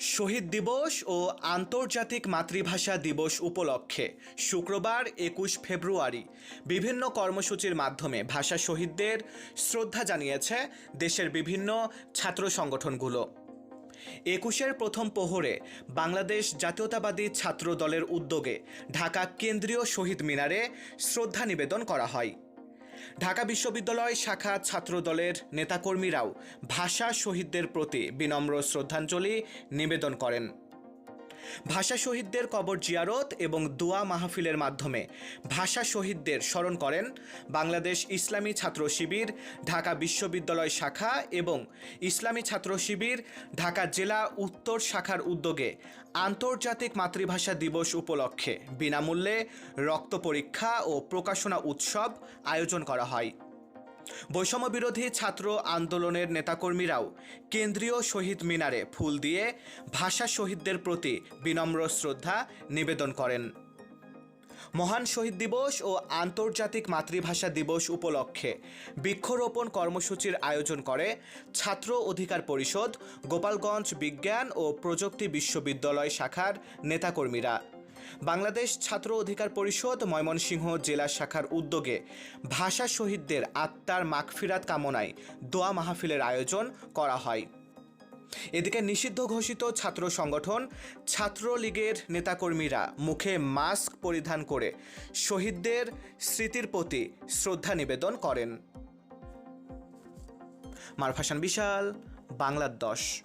শহীদ দিবস ও আন্তর্জাতিক মাতৃভাষা দিবস উপলক্ষে শুক্রবার একুশ ফেব্রুয়ারি বিভিন্ন কর্মসূচির মাধ্যমে ভাষা শহীদদের শ্রদ্ধা জানিয়েছে দেশের বিভিন্ন ছাত্র সংগঠনগুলো। একুশের প্রথম পোহরে বাংলাদেশ জাতীয়তাবাদী ছাত্র দলের উদ্যোগে ঢাকা কেন্দ্রীয় শহীদ মিনারে শ্রদ্ধা নিবেদন করা হয়। ঢাকা বিশ্ববিদ্যালয় শাখা ছাত্রদলের নেতাকর্মীরাও ভাষা শহীদদের প্রতি বিনম্র শ্রদ্ধাঞ্জলি নিবেদন করেন। ভাষা শহীদদের কবর জিয়ারত এবং দোয়া মাহফিলের মাধ্যমে ভাষা শহীদদের স্মরণ করেন বাংলাদেশ ইসলামী ছাত্র শিবির, ঢাকা বিশ্ববিদ্যালয় শাখা এবং ইসলামী ছাত্র শিবির, ঢাকা জেলা উত্তর শাখার উদ্যোগে আন্তর্জাতিক মাতৃভাষা দিবস উপলক্ষে বিনামূল্যে রক্ত পরীক্ষা ও প্রকাশনা উৎসব আয়োজন করা হয়। বৈষম্য বিরোধী ছাত্র আন্দোলনের নেতাকর্মীরাও কেন্দ্রীয় শহীদ মিনারে ফুল দিয়ে ভাষা শহীদদের প্রতি বিনম্র শ্রদ্ধা নিবেদন করেন। মহান শহীদ দিবস ও আন্তর্জাতিক মাতৃভাষা দিবস উপলক্ষে বৃক্ষরোপণ কর্মসূচির আয়োজন করে ছাত্র অধিকার পরিষদ, গোপালগঞ্জ বিজ্ঞান ও প্রযুক্তি বিশ্ববিদ্যালয় শাখার নেতাকর্মীরা। বাংলাদেশ ছাত্র অধিকার পরিষদ ময়মনসিংহ জেলা শাখার উদ্যোগে ভাষা শহীদদের আত্মার মাগফিরাত কামনায় দোয়া মাহফিলের আয়োজন করা হয়। এদিকে নিষিদ্ধ ঘোষিত ছাত্র সংগঠন ছাত্রলীগের নেতাকর্মীরা মুখে মাস্ক পরিধান করে শহীদদের স্মৃতির প্রতি শ্রদ্ধা নিবেদন করেন। মারফাসান বিশাল, বাংলার দশ।